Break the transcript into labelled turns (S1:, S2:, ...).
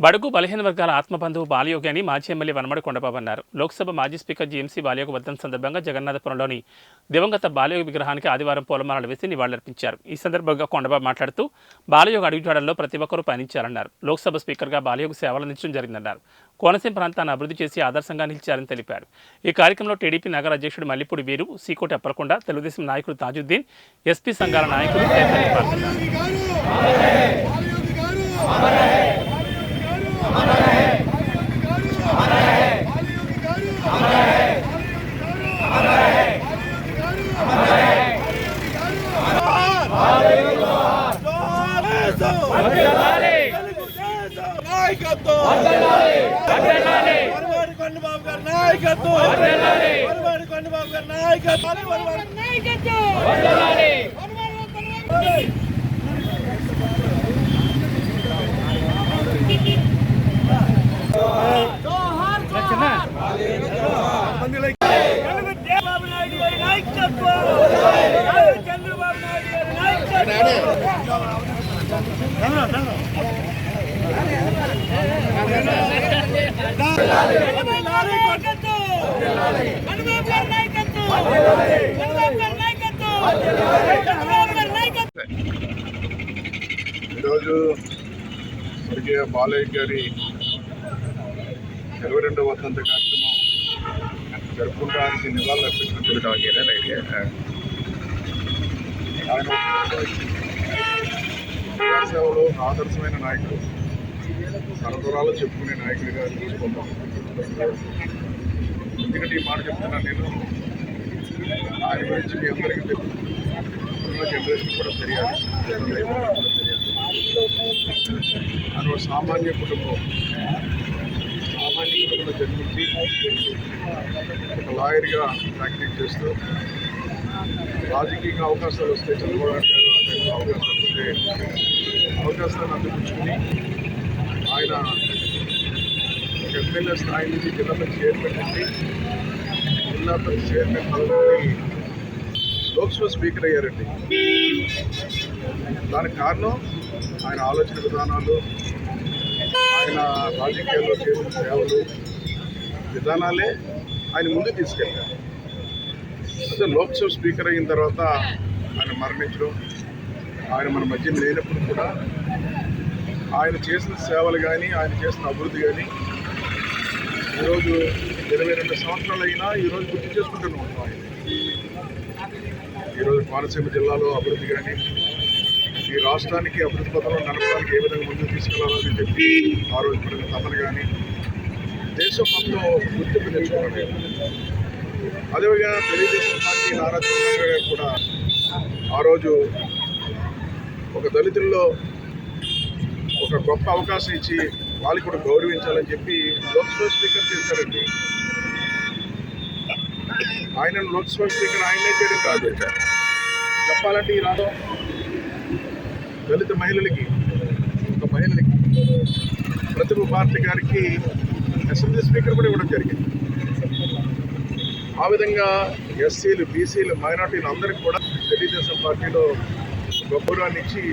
S1: బడుగు బలహీన వర్గాల ఆత్మబంధువు బాలయోగి అని మాజీ ఎమ్మెల్యే వనమడి కొండబాబు అన్నారు లోక్సభ మాజీ స్పీకర్ జీఎంసీ బాలయోగి వర్ధన సందర్భంగా జగన్నాథపురంలోని దివంగత బాలయోగి విగ్రహానికి ఆదివారం పూలమాలలు వేసి నివాళులర్పించారు. ఈ సందర్భంగా కొండబాబు మాట్లాడుతూ బాలయోగి అడుగుజాడల్లో ప్రతి ఒక్కరూ పయనించారన్నారు. లోక్సభ స్పీకర్గా బాలయోగి సేవలు అందించడం జరిగిందన్నారు. కోనసీమ ప్రాంతాన్ని అభివృద్ధి చేసి ఆదర్శంగా నిలిచారని తెలిపారు. ఈ కార్యక్రమంలో టీడీపీ నగర అధ్యక్షుడు మల్లిపూడి వీరు సీకోటి అప్పలకొండ తెలుగుదేశం నాయకుడు తాజుద్దీన్ ఎస్పీ సంఘాల నాయకులు తదితరులు పాల్గొన్నారు
S2: చంద్రబాబు నాయుడు గారి నాయకత్వం చంద్రబాబు నాయుడు గారి నాయకత్వం చంద్రబాబు గారి నాయకత్వం చంద్రబాబు గారి నాయకత్వం చంద్రబాబు గారి నాయకత్వం చంద్రబాబు గారి నాయకత్వం
S3: ఈరోజు స్వర్గీయ బాలయ్య గారి ఇరవై రెండవ వసంత కార్యక్రమం జరుపుకోవడానికి నివాళులు అర్పించినటువంటి ఆయన ప్రజాసేవలో ఆదర్శమైన నాయకుడు. తరతరాలు చెప్పుకునే నాయకుడిగా చూసుకుంటాం ఎందుకంటే ఈ మాట చెప్తున్నాను నేను. ఆయన గురించి మీ అందరికీ తెలుసు. జనరేషన్ కూడా తెలియాలి. కూడా ఆయన ఒక సామాన్య కుటుంబం సామాన్య కుటుంబంలో జన్మించి ఒక లాయర్గా ప్రాక్టీస్ చేస్తూ రాజకీయంగా అవకాశాలు వస్తే చంద్రబాబు నాయుడు గారు అవకాశాలు వస్తే అవకాశాలను అందిపుచ్చుకుని ఆయన ఎమ్మెల్యే స్థాయి నుంచి జిల్లా చైర్మన్ నుండి జిల్లా చైర్మన్ పదవి లోక్సభ స్పీకర్ అయ్యారండి. దానికి కారణం ఆయన ఆలోచన విధానాలు ఆయన రాజకీయాల్లో చేసిన సేవలు విధానాలే ఆయన ముందు తీసుకెళ్ళారు. అయితే లోక్సభ స్పీకర్ అయిన తర్వాత ఆయన మరణించడం ఆయన మన మధ్య లేనప్పుడు కూడా ఆయన చేసిన సేవలు కానీ ఆయన చేసిన అభివృద్ధి కానీ ఈరోజు ఇరవై రెండు సంవత్సరాలు అయినా ఈరోజు గుర్తు చేసుకుంటూనే ఉంటాం ఆయన. ఈరోజు కోనసీమ జిల్లాలో అభివృద్ధి కానీ ఈ రాష్ట్రానికి అభివృద్ధి పథంలో నడపడానికి ఏ విధంగా ముందుకు తీసుకెళ్ళాలని చెప్పి ఆ రోజు పడిన తపన కానీ దేశం మొత్తం గుర్తింపు తెచ్చుకున్నాడు. అదేవిధంగా తెలుగుదేశం పార్టీ నారా చంద్రబాబు గారు కూడా ఆ రోజు ఒక దళితుల్లో ఒక గొప్ప అవకాశం ఇచ్చి వాళ్ళకి కూడా గౌరవించాలని చెప్పి లోక్సభ స్పీకర్ చేశారండి. ఆయన లోక్సభ స్పీకర్ ఆయనే చేయడం కాదు. చెప్పాలంటే ఈ రాష్ట్రం దళిత మహిళలకి ఒక మహిళలకి ప్రతిభ భారతి గారికి అసెంబ్లీ స్పీకర్ కూడా ఇవ్వడం జరిగింది. ఆ విధంగా ఎస్సీలు బీసీలు మైనార్టీలు అందరికీ కూడా తెలుగుదేశం పార్టీలో గౌరవాన్ని ఇచ్చి